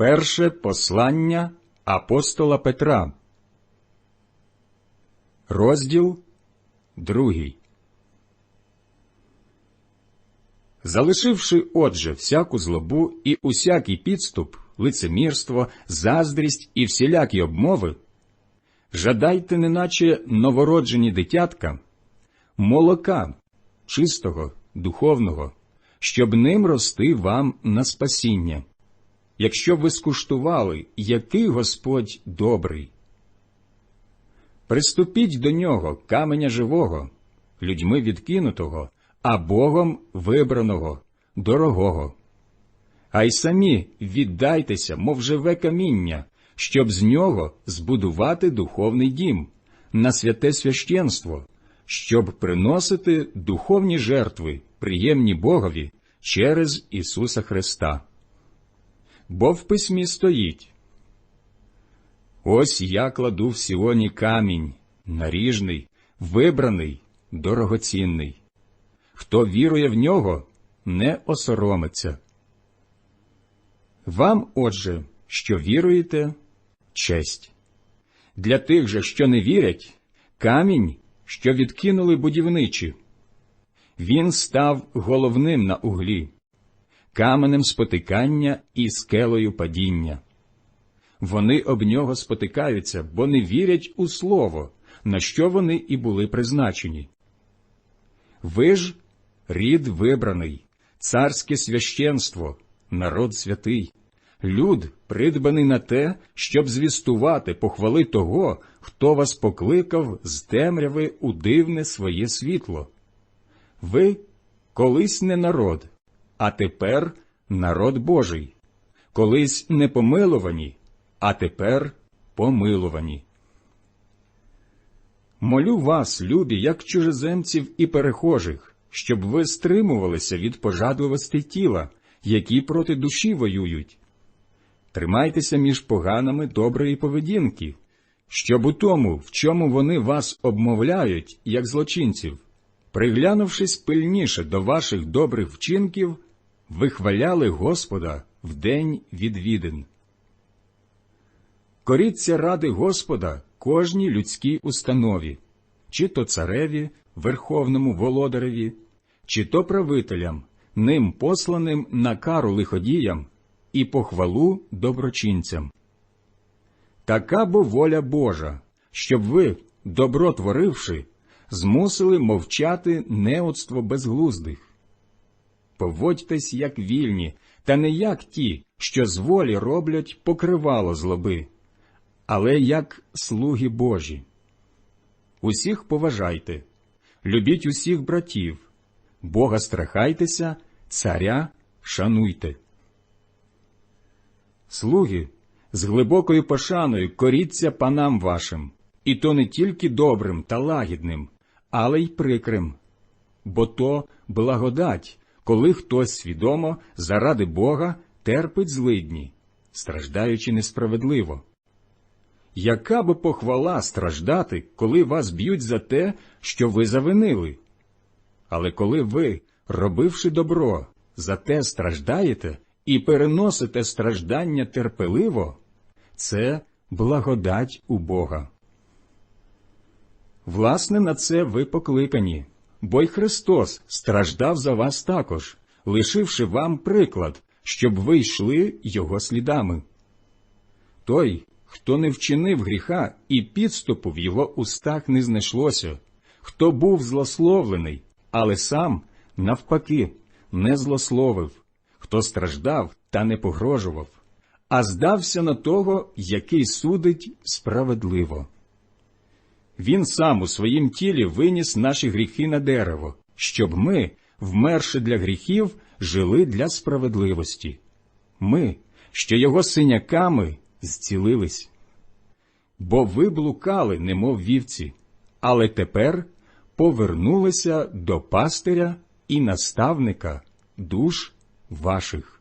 Перше послання апостола Петра, розділ другий. Залишивши, отже, всяку злобу і усякий підступ, лицемірство, заздрість і всілякі обмови, жадайте, неначе новороджені дитятка, молока чистого, духовного, щоб ним рости вам на спасіння, якщо б ви скуштували, який Господь добрий. Приступіть до нього, каменя живого, людьми відкинутого, а Богом вибраного, дорогого. А й самі віддайтеся, мов живе каміння, щоб з нього збудувати духовний дім, на святе священство, щоб приносити духовні жертви, приємні Богові через Ісуса Христа. Бо в письмі стоїть Ось я кладу в Сіоні камінь, наріжний, вибраний, дорогоцінний. Хто вірує в нього, не осоромиться. Вам, отже, що віруєте, честь. Для тих же, що не вірять, камінь, що відкинули будівничі. Він став головним на углі, каменем спотикання і скелею падіння. Вони об нього спотикаються, бо не вірять у слово, на що вони і були призначені. Ви ж рід вибраний, царське священство, народ святий, люд, придбаний на те, щоб звістувати похвали того, хто вас покликав з темряви у дивне своє світло. Ви колись не народ, а тепер народ Божий, колись не помилувані, а тепер помилувані. Молю вас, любі, як чужеземців і перехожих, щоб ви стримувалися від пожадливостей тіла, які проти душі воюють. Тримайтеся між поганими доброї поведінки, щоб у тому, в чому вони вас обмовляють, як злочинців, приглянувшись пильніше до ваших добрих вчинків, вихваляли Господа в день відвідин. Коріться ради Господа кожній людській установі, чи то цареві, верховному володареві, чи то правителям, ним посланим на кару лиходіям і похвалу доброчинцям. Така бо воля Божа, щоб ви, добро творивши, змусили мовчати неоцтво безглуздих. Поводьтесь, як вільні, та не як ті, що з волі роблять покривало злоби але як слуги Божі. Усіх поважайте, любіть усіх братів, Бога страхайтеся, царя шануйте. Слуги з глибокою пошаною коріться панам вашим, і то не тільки добрим та лагідним, але й прикрим, бо то благодать, коли хтось свідомо заради Бога терпить злидні, страждаючи несправедливо. Яка би похвала страждати, коли вас б'ють за те, що ви завинили? Але коли ви, робивши добро, за те страждаєте і переносите страждання терпеливо, це благодать у Бога. Власне, на це ви покликані, бо й Христос страждав за вас також, лишивши вам приклад, щоб ви йшли Його слідами. Той, хто не вчинив гріха і підступу в його устах не знайшлося, хто був злословлений, але сам, навпаки, не злословив, хто страждав та не погрожував, а здався на того, який судить справедливо. Він сам у своїм тілі виніс наші гріхи на дерево, щоб ми, вмерши для гріхів, жили для справедливості. Ми, що його синяками зцілились. Бо ви блукали, немов вівці, але тепер повернулися до пастиря і наставника душ ваших.